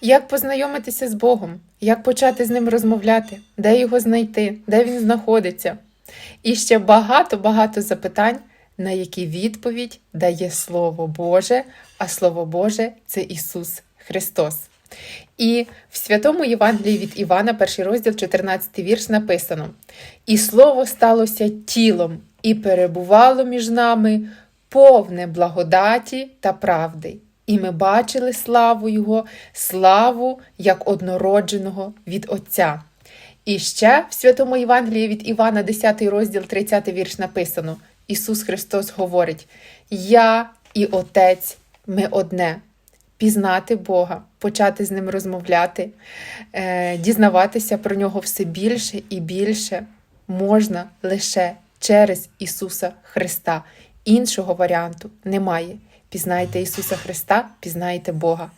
Як познайомитися з Богом, як почати з ним розмовляти, де його знайти, де він знаходиться. І ще багато-багато запитань, на які відповідь дає Слово Боже, а Слово Боже це Ісус Христос. І в святому Євангелії від Івана, перший розділ, 14 вірш, написано: І слово сталося тілом і перебувало між нами повне благодаті та правди. І ми бачили славу Його, славу як однородженого від Отця. І ще в святому Євангелії від Івана, 10 розділ, 30 вірш написано: Ісус Христос говорить: Я і Отець ми одне. Пізнати Бога, почати з ним розмовляти, е, дізнаватися про нього все більше і більше можна лише через Ісуса Христа. Іншого варіанту немає. Пізнайте Ісуса Христа, пізнайте Бога.